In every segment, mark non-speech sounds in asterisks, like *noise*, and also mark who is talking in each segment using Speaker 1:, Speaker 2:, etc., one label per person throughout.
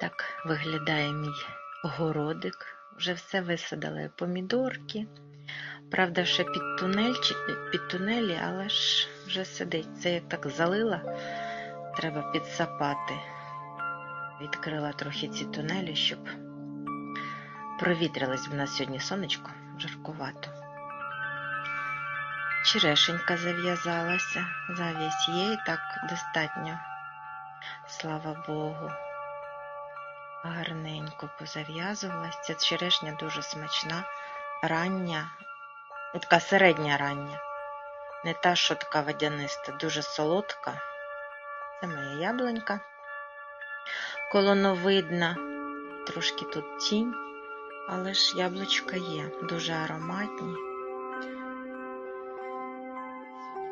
Speaker 1: Так виглядає мій городик. Вже все висадили помідорки. Правда, ще під, тунель, під тунелі, але ж вже сидить. Це як так залила, треба підсапати. Відкрила трохи ці тунелі, щоб провітрилось в нас сьогодні сонечко, жаркувато. Черешенька зав'язалася, зав'язь є і так достатньо. Слава Богу. Гарненько позав'язувалася. Ця черешня дуже смачна, рання, ну, така середня рання. Не та, що така водяниста, дуже солодка. Це моя яблунька. Колоновидна, трошки тут тінь, але ж яблучка є, дуже ароматні.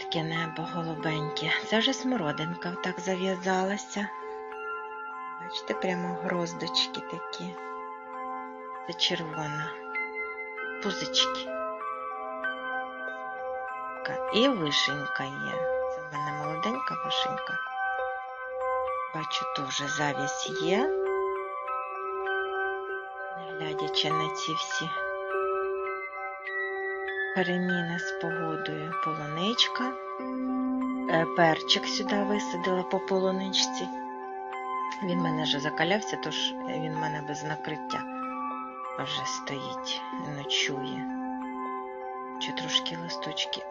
Speaker 1: Таке небо голубеньке. Це вже смородинка так зав'язалася. Бачите, прямо гроздочки такі. Це червона. Пузички. І вишенька є. Це в мене молоденька вишенька. Бачу, теж завість є. Не глядячи на ці всі переміни з погодою. Полуничка. Е, Перчик сюди висадила по полуничці. Він в мене вже закалявся, тож він в мене без накриття вже стоїть, ночує. Чи трошки листочки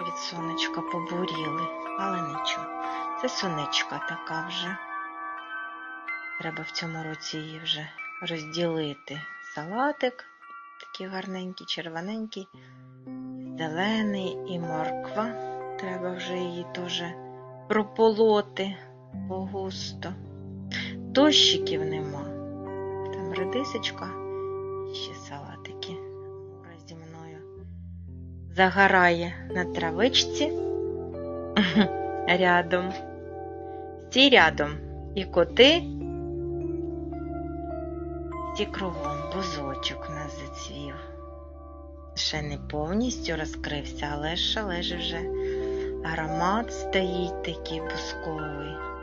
Speaker 1: від сонечка побуріли, але нічого. Це сонечка така вже. Треба в цьому році її вже розділити. Салатик такий гарненький, червоненький, зелений і морква. Треба вже її теж прополоти погусто. Дощиків нема. Там редисочка і ще салатики. Мура зі мною загорає на травичці *laughs* рядом. Всі рядом. І коти, всі кругом бузочок нас зацвів. Ще не повністю розкрився, але ж але ж вже аромат стоїть такий бусковий.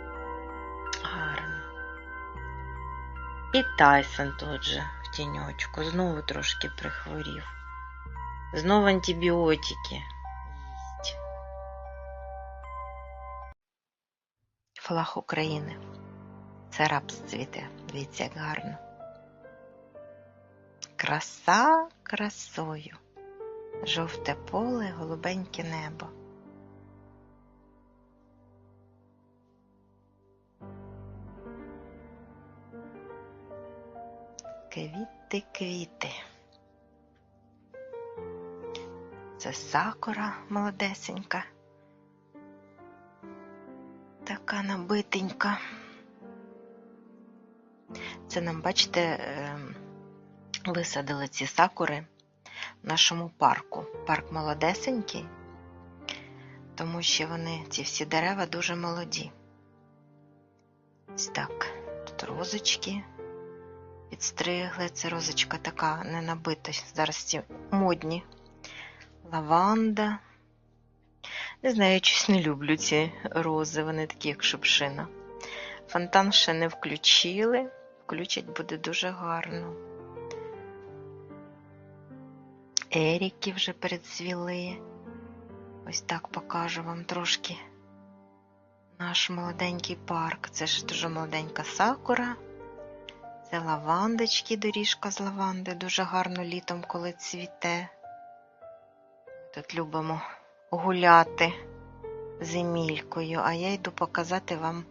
Speaker 1: І Тайсон тут же в тіньочку знову трошки прихворів. Знову антибіотики. Флаг України. Це рапс цвіте. Дивіться, як гарно. Краса красою. Жовте поле, голубеньке небо. Квіти, квіти. Це сакура молодесенька. Така набитенька. Це нам, бачите, ем, висадили ці сакури в нашому парку. Парк молодесенький, тому що вони, ці всі дерева, дуже молоді. Ось так. Тут розочки підстригли. Це розочка така не набита. Зараз ці модні. Лаванда. Не знаю, я щось не люблю ці рози, вони такі, як шипшина. Фонтан ще не включили. Включать буде дуже гарно. Еріки вже передцвіли. Ось так покажу вам трошки наш молоденький парк. Це ж дуже молоденька сакура. Це лавандочки, доріжка з лаванди, дуже гарно літом, коли цвіте. Тут любимо гуляти з Емількою, а я йду показати вам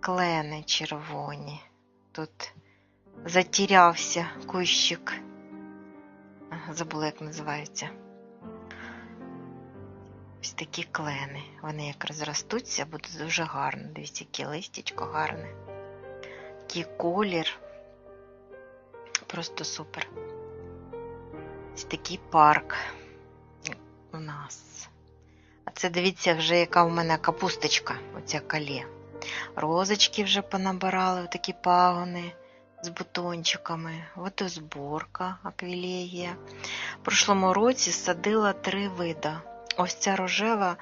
Speaker 1: клени червоні. Тут затірявся кущик. Забула, як називається. Ось такі клени. Вони як розростуться, буде дуже гарно. Дивіться, яке листячко гарне. Який колір. Просто супер. Ось такий парк у нас. А це дивіться, вже яка у мене капусточка, оця калє. Розочки вже понабирали, такі пагони з бутончиками. Водозборка, аквілегія. В прошлому році садила три вида. Ось ця рожева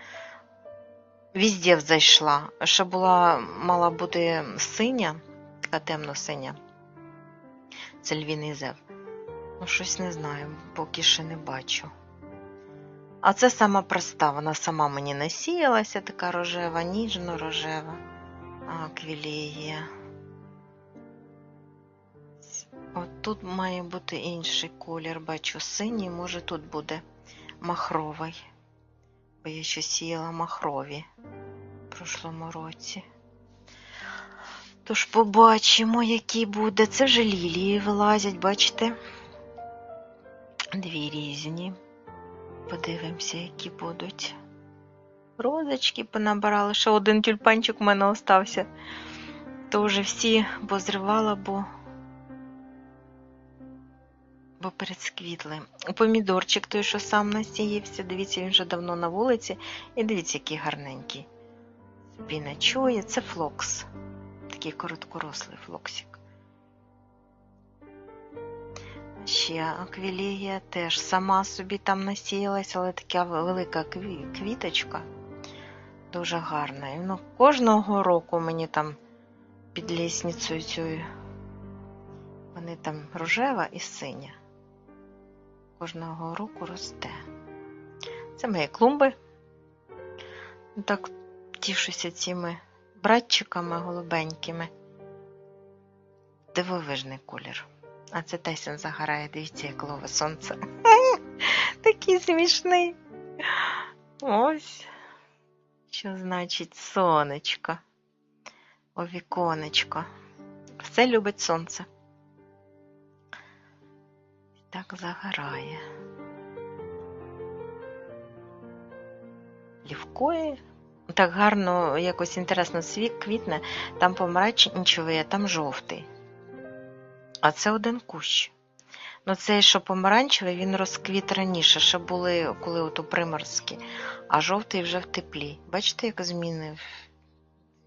Speaker 1: візде зайшла. Ще була, мала бути синя, така темно-синя. Це львіний зев. Ну, щось не знаю, поки ще не бачу. А це сама проста, вона сама мені насіялася, така рожева, ніжно-рожева. Аквілія. От тут має бути інший колір, бачу синій, може тут буде махровий. Бо я ще сіяла махрові в прошлому році. Тож побачимо, який буде. Це вже лілії вилазять, бачите? Дві різні. Подивимося, які будуть. Розочки понабирали. Ще один тюльпанчик у мене остався. То вже всі позривала, бо бо перецквітли. Помідорчик той, що сам насіявся, дивіться, він вже давно на вулиці. І дивіться, який гарненький. Собі ночує. Це флокс. Такий короткорослий флоксик. Ще аквілігія теж сама собі там насіялась, але така велика квіточка. Дуже гарна. Ну, кожного року мені там під лісницею цією. Вони там рожева і синя. Кожного року росте. Це мої клумби. Ну, Так тішуся цими братчиками голубенькими. Дивовижний колір. А це Тайсон загорає, дивіться, як лове сонце. *laughs* Такий смішний. Ось. Що значить сонечко? О віконечко. Все любить сонце. І так загорає. Лівкої. Так гарно, якось інтересно світ квітне, там помаранчевий, а там жовтий. А це один кущ. Ну, цей, що помаранчевий, він розквіт раніше, ще були, коли ото приморські, а жовтий вже в теплі. Бачите, як змінив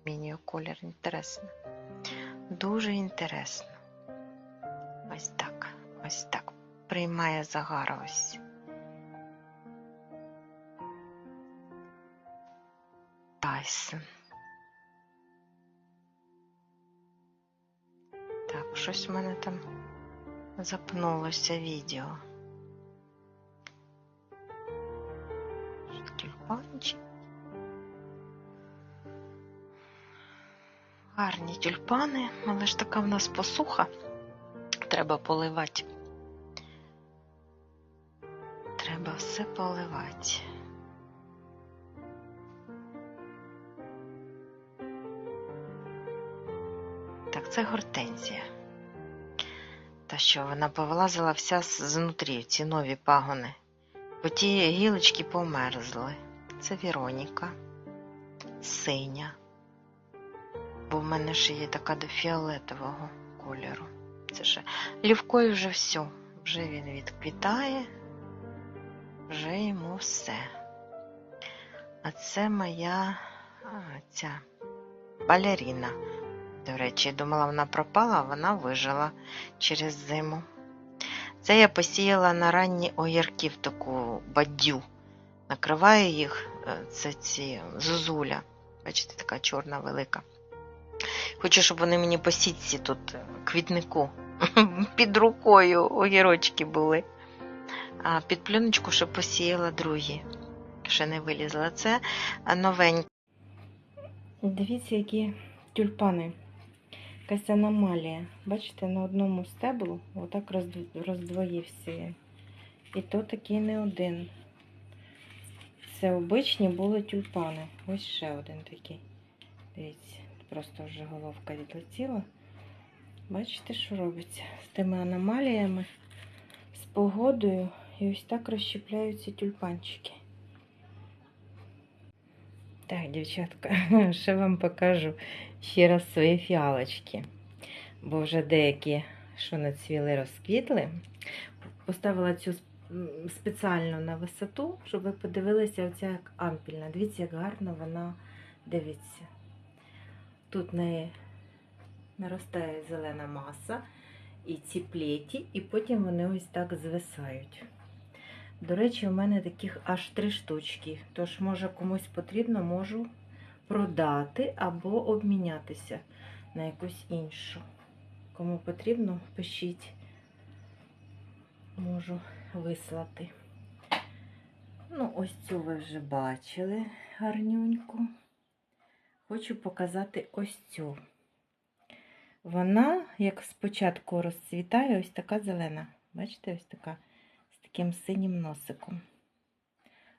Speaker 1: змінює колір. Інтересно. Дуже інтересно. Ось так. Ось так. Приймає загар ось. Тайсон. Так, щось в мене там запнулося відео. Тюльпанчик. Гарні тюльпани, але ж така в нас посуха. Треба поливати. Треба все поливати. Це гортензія. Та що, вона повилазила вся знутрі, ці нові пагони. Бо ті гілочки померзли. Це Віроніка. Синя. Бо в мене ще є така до фіолетового кольору. Це ще лівкою вже все. Вже він відквітає, вже йому все. А це моя а, ця балеріна. До речі, думала, вона пропала, а вона вижила через зиму. Це я посіяла на ранні огірків таку баддю. Накриваю їх, е, це ці зозуля. Бачите, така чорна велика. Хочу, щоб вони мені по сітці тут е, квітнику *laughs* під рукою огірочки були. А під пленочку ще посіяла другі. Ще не вилізла. Це новенькі.
Speaker 2: Дивіться, які тюльпани. Якась аномалія. Бачите, на одному стеблу отак роздвоївся. І то такий не один. Це обичні були тюльпани. Ось ще один такий. Дивіться, просто вже головка відлетіла. Бачите, що робиться з тими аномаліями, з погодою. І ось так розщепляються тюльпанчики. Так, дівчатка, *laughs* ще вам покажу ще раз свої фіалочки. Бо вже деякі, що нацвіли, розквітли. Поставила цю спеціально на висоту, щоб ви подивилися, оця як ампільна. Дивіться, як гарно вона дивиться. Тут в неї наростає зелена маса і ці плеті, і потім вони ось так звисають. До речі, у мене таких аж три штучки. Тож, може, комусь потрібно, можу продати або обмінятися на якусь іншу. Кому потрібно, пишіть, можу вислати. Ну, ось цю ви вже бачили гарнюньку. Хочу показати ось цю. Вона, як спочатку розцвітає, ось така зелена. Бачите, ось така таким синім носиком.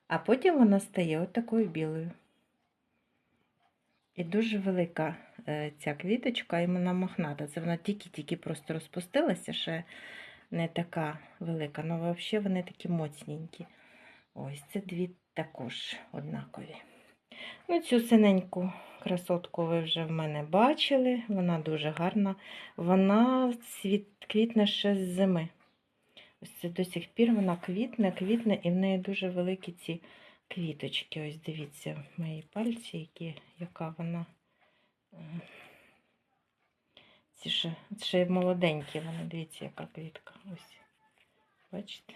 Speaker 2: А потім вона стає ось такою білою. І дуже велика е, ця квіточка, і вона мохната. Це вона тільки-тільки просто розпустилася, ще не така велика. Ну, взагалі вони такі моцненькі. Ось це дві також однакові. Ну, цю синеньку красотку ви вже в мене бачили. Вона дуже гарна. Вона квітне ще з зими. Ось це до сих пір вона квітне, квітне, і в неї дуже великі ці квіточки. Ось дивіться, мої пальці, які, яка вона. Ці ще, ще молоденькі, вони, дивіться, яка квітка. Ось. Бачите?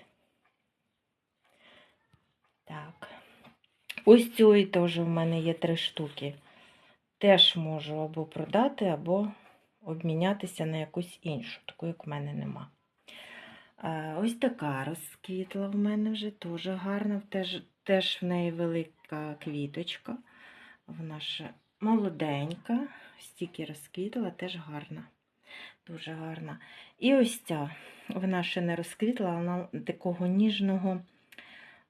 Speaker 2: Так. Ось цієї теж в мене є три штуки. Теж можу або продати, або обмінятися на якусь іншу, таку, як в мене нема. Ось така розквітла в мене вже теж гарна. Теж, теж в неї велика квіточка. Вона ще молоденька, стільки розквітла, теж гарна. Дуже гарна. І ось ця, вона ще не розквітла, вона такого ніжного.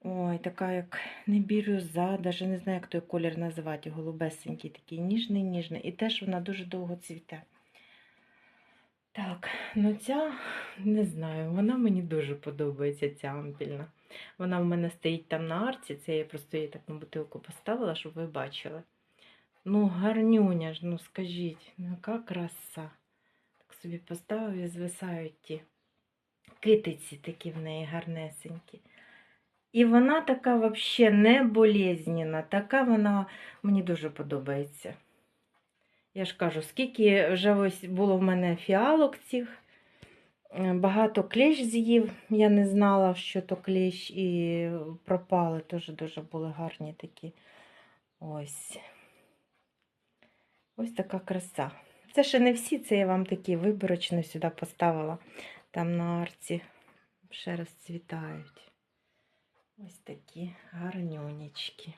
Speaker 2: Ой, така як не бірюза, навіть не знаю, як той колір називати, голубесенький, такий ніжний, ніжний. І теж вона дуже довго цвіте. Так, ну ця, не знаю, вона мені дуже подобається, ця ампільна. Вона в мене стоїть там на арці, це я просто її так на бутилку поставила, щоб ви бачили. Ну, гарнюня ж, ну скажіть, ну яка краса. Так собі поставив і звисають ті китиці такі в неї гарнесенькі. І вона така взагалі не болезненна, така вона мені дуже подобається. Я ж кажу, скільки вже ось було в мене фіалок цих, е, багато клещ з'їв. Я не знала, що то клещ, і пропали, теж дуже були гарні такі. Ось. Ось така краса. Це ще не всі, це я вам такі виборочно сюди поставила. Там на арці ще розцвітають. Ось такі гарнюнечки.